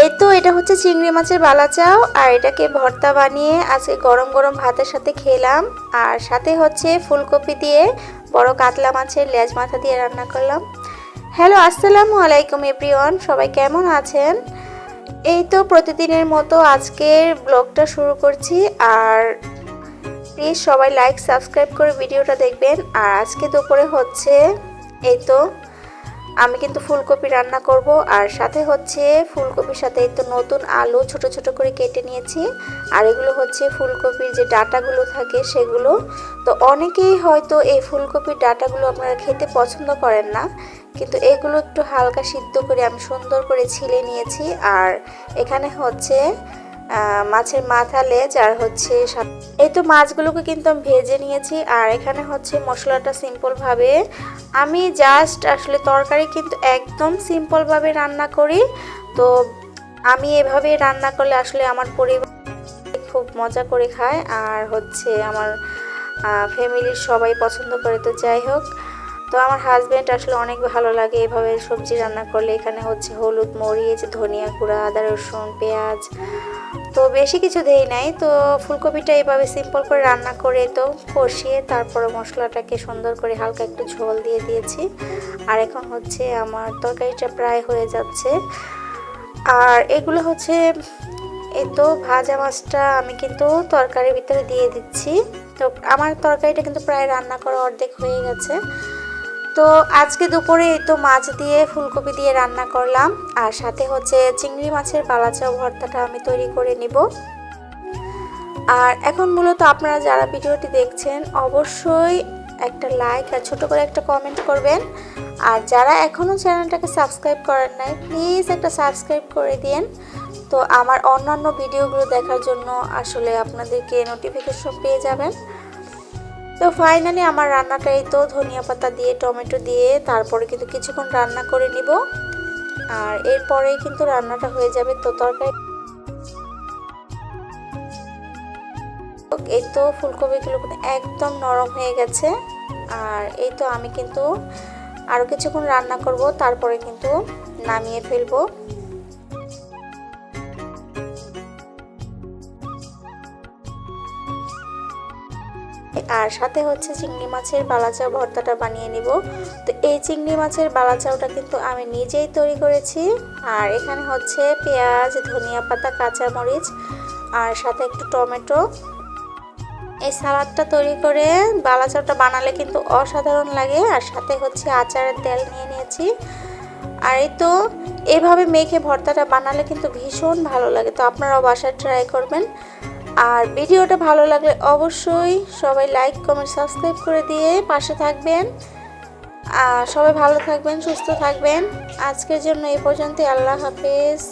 এই তো, এটা হচ্ছে চিংড়ি মাছের বালা চাও, আর এটাকে ভর্তা বানিয়ে আজকে গরম গরম ভাতের সাথে খেলাম। আর সাথে হচ্ছে ফুলকপি দিয়ে বড় কাতলা মাছের লেজ মাথা দিয়ে রান্না করলাম। হ্যালো, আসসালামু আলাইকুম এভরিওয়ান, সবাই কেমন আছেন? এই তো প্রতিদিনের মতো আজকের ব্লগটা শুরু করছি, আর প্লিজ সবাই লাইক সাবস্ক্রাইব করে ভিডিওটা দেখবেন। আর আজকে দুপুরে হচ্ছে এই তো আমি কিন্তু ফুলকপি রান্না করব, আর সাথে হচ্ছে ফুলকপির সাথে তো নতুন আলু ছোট ছোট করে কেটে নিয়েছি, আর এগুলো হচ্ছে ফুলকপির যে ডাটাগুলো থাকে সেগুলো। তো অনেকেই হয়তো এই ফুলকপির ডাটাগুলো আপনারা খেতে পছন্দ করেন না, কিন্তু এগুলো একটু হালকা সিদ্ধ করে আমি সুন্দর করে ছিলে নিয়েছি, আর এখানে হচ্ছে মাছের মাথা, লেজ আর হচ্ছে এই তো মাছগুলোকে কিন্তু আমি ভেজে নিয়েছি। আর এখানে হচ্ছে মশলাটা সিম্পলভাবে আমি জাস্ট আসলে তরকারি কিন্তু একদম সিম্পলভাবে রান্না করি। তো আমি এভাবে রান্না করলে আসলে আমার পরিবার খুব মজা করে খায়। আর হচ্ছে আমার ফ্যামিলির সবাই পছন্দ করে। তো যাই হোক তো আমার হাজব্যান্ড আসলে অনেক ভালো লাগে এভাবে সবজি রান্না করলে। এখানে হচ্ছে হলুদ মরিচ, ধনিয়া গুঁড়া, আদা, রসুন, পেঁয়াজ। তো বেশি কিছু দেই নাই। তো ফুলকপিটা এভাবে সিম্পল করে রান্না করে তো কষিয়ে তারপরে মশলাটাকে সুন্দর করে হালকা একটু ঝোল দিয়ে দিয়েছি। আর এখন হচ্ছে আমার তরকারিটা প্রায় হয়ে যাচ্ছে। আর এগুলো হচ্ছে, এই তো ভাজা মাছটা আমি কিন্তু তরকারির ভিতরে দিয়ে দিচ্ছি। তো আমার তরকারিটা কিন্তু প্রায় রান্না করা অর্ধেক হয়ে গেছে। তো আজকে দুপুরে এই তো মাছ দিয়ে ফুলকপি দিয়ে রান্না করলাম। আর সাথে হচ্ছে চিংড়ি মাছের বালাচাও ভর্তাটা আমি তৈরি করে নিব। আর এখন মূলত আপনারা যারা ভিডিওটি দেখছেন, অবশ্যই একটা লাইক আর ছোট করে একটা কমেন্ট করবেন। আর যারা এখনও চ্যানেলটাকে সাবস্ক্রাইব করেন নাই, প্লিজ একটা সাবস্ক্রাইব করে দিন তো আমার অন্যান্য ভিডিওগুলো দেখার জন্য আসলে আপনাদেরকে নোটিফিকেশন পেয়ে যাবেন। তো ফাইনালি আমার রান্নাটা এই তো, ধনিয়া পাতা দিয়ে, টমেটো দিয়ে, তারপরে কিন্তু কিছুক্ষণ রান্না করে নিব। আর এরপরেই কিন্তু রান্নাটা হয়ে যাবে তো তরকারি। এই তো ফুলকপিগুলো একদম নরম হয়ে গেছে। আর এই তো আমি কিন্তু আরও কিছুক্ষণ রান্না করব, তারপরে কিন্তু নামিয়ে ফেলব। আর সাথে হচ্ছে চিংড়ি মাছের বালাচাও ভর্তাটা বানিয়ে নিব। তো এই চিংড়ি মাছের বালাচাওটা কিন্তু আমি নিজেই তৈরি করেছি। আর এখানে হচ্ছে পেঁয়াজ, ধনিয়া পাতা, কাঁচামরিচ আর সাথে একটু টমেটো। এই সালাদটা তৈরি করে বালাচাওটা বানালে কিন্তু অসাধারণ লাগে। আর সাথে হচ্ছে আচারের তেল নিয়ে নিয়েছি। আর এই তো এভাবে মেখে ভর্তাটা বানালে কিন্তু ভীষণ ভালো লাগে। তো আপনারাও বাসায় ট্রাই করবেন। আর ভিডিওটা ভালো লাগলে অবশ্যই সবাই লাইক কমেন্ট সাবস্ক্রাইব করে দিয়ে পাশে থাকবেন। আর সবাই ভালো থাকবেন, সুস্থ থাকবেন। আজকের জন্য এই পর্যন্ত আল্লাহ হাফেজ।